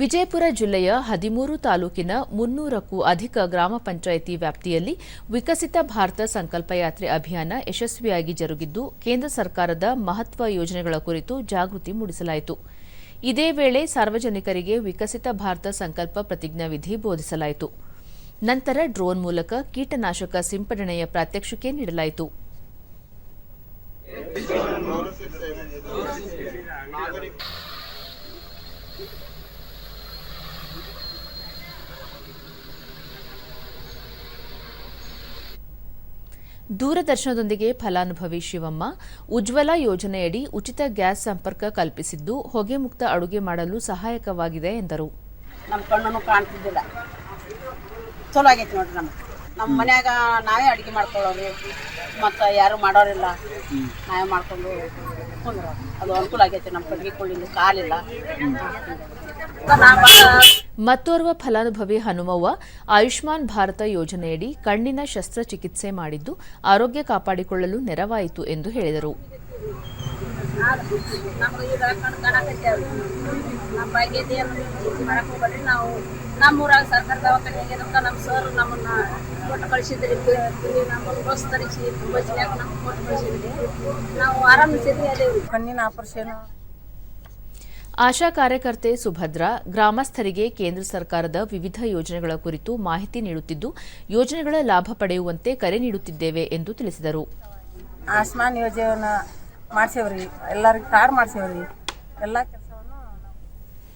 ವಿಜಯಪುರ ಜಿಲ್ಲೆಯ ಹದಿಮೂರು ತಾಲೂಕಿನ ಮುನ್ನೂರಕ್ಕೂ ಅಧಿಕ ಗ್ರಾಮ ಪಂಚಾಯಿತಿ ವ್ಯಾಪ್ತಿಯಲ್ಲಿ ವಿಕಸಿತ ಭಾರತ ಸಂಕಲ್ಪ ಯಾತ್ರೆ ಅಭಿಯಾನ ಯಶಸ್ವಿಯಾಗಿ ಜರುಗಿದ್ದು, ಕೇಂದ್ರ ಸರ್ಕಾರದ ಮಹತ್ವ ಯೋಜನೆಗಳ ಕುರಿತು ಜಾಗೃತಿ ಮೂಡಿಸಲಾಯಿತು. ಇದೇ ವೇಳೆ ಸಾರ್ವಜನಿಕರಿಗೆ ವಿಕಸಿತ ಭಾರತ ಸಂಕಲ್ಪ ಪ್ರತಿಜ್ಞಾವಿಧಿ ಬೋಧಿಸಲಾಯಿತು. ನಂತರ ಡ್ರೋನ್ ಮೂಲಕ ಕೀಟನಾಶಕ ಸಿಂಪಡಣೆಯ ಪ್ರಾತ್ಯಕ್ಷಿಕೆ ನೀಡಲಾಯಿತು. ದೂರದರ್ಶನದೊಂದಿಗೆ ಫಲಾನುಭವಿ ಶಿವಮ್ಮ ಉಜ್ವಲ ಯೋಜನೆಯಡಿ ಉಚಿತ ಗ್ಯಾಸ್ ಸಂಪರ್ಕ ಕಲ್ಪಿಸಿದ್ದು ಹೊಗೆ ಮುಕ್ತ ಅಡುಗೆ ಮಾಡಲು ಸಹಾಯಕವಾಗಿದೆ ಎಂದರು. ನಮ್ಮ ಕಣ್ಣನ್ನು ಕಾಣ್ತಿದ್ದಿಲ್ಲ. ಚಲೋ ಆಗೈತಿ ನೋಡ್ರಿ ನಮ್ಮ ನಮ್ಮ ಮನ್ಯಾಗ ನಾವೇ ಅಡುಗೆ ಮಾಡ್ಕೊಳ್ಳೋರು ಮತ್ತು ಯಾರು ಮಾಡೋರಿಲ್ಲ. ನಾವೇ ಮಾಡ್ಕೊಂಡು ಕುಂದ್ರ ಅದು ಅನುಕೂಲ ಆಗೈತಿ ನಮ್ಮ ಕಡೆಗೆ ಕೊಳ್ಳಿಂದ ಕಾಲಿಲ್ಲ. ಮತ್ತೋರ್ವ ಫಲಾನುಭವಿ ಹನುಮವ್ವ ಆಯುಷ್ಮಾನ್ ಭಾರತ ಯೋಜನೆಯಡಿ ಕಣ್ಣಿನ ಶಸ್ತ್ರಚಿಕಿತ್ಸೆ ಮಾಡಿದ್ದು ಆರೋಗ್ಯ ಕಾಪಾಡಿಕೊಳ್ಳಲು ನೆರವಾಯಿತು ಎಂದು ಹೇಳಿದರು. ನಮ್ಮೂರಾಗ ಸರ್ಕಾರ ದವಾಖಾನೆಗೆ ಅಂತ ನಮ್ಮ ಸರ್ ನಮ್ಮನ್ನ ಕೊಟ್ಟು ಕಳಿಸಿದ್ರಿ ನಮ್ಮನ್ನು ಬಸ್ ತರಿಸಿ ಬಸ್ನ್ಯಾಗ ನಮ್ಗೆ ಕೊಟ್ಟು ಕಳಿಸಿದ್ರಿ ನಾವು ಆರಾಮಿಸಿದ್ವಿ ಅದೇ ಕಣ್ಣಿನ ಆಪರೇಷನ್ ಆಶಾ ಕಾರ್ಯಕರ್ತೆ ಸುಭದ್ರಾ ಗ್ರಾಮಸ್ಥರಿಗೆ ಕೇಂದ್ರ ಸರ್ಕಾರದ ವಿವಿಧ ಯೋಜನೆಗಳ ಕುರಿತು ಮಾಹಿತಿ ನೀಡುತ್ತಿದ್ದು, ಯೋಜನೆಗಳ ಲಾಭ ಪಡೆಯುವಂತೆ ಕರೆ ನೀಡುತ್ತಿದ್ದೇವೆ ಎಂದು ತಿಳಿಸಿದರು. ಆಸ್ಮಾನ್ ಯೋಜನೆಯನ್ನ ಮಾಡ್ಸೇವ್ರಿ. ಎಲ್ಲರಿಗೂ ಕಾರ್ಡ್ ಮಾಡ್ಸೇವ್ರಿ. ಎಲ್ಲ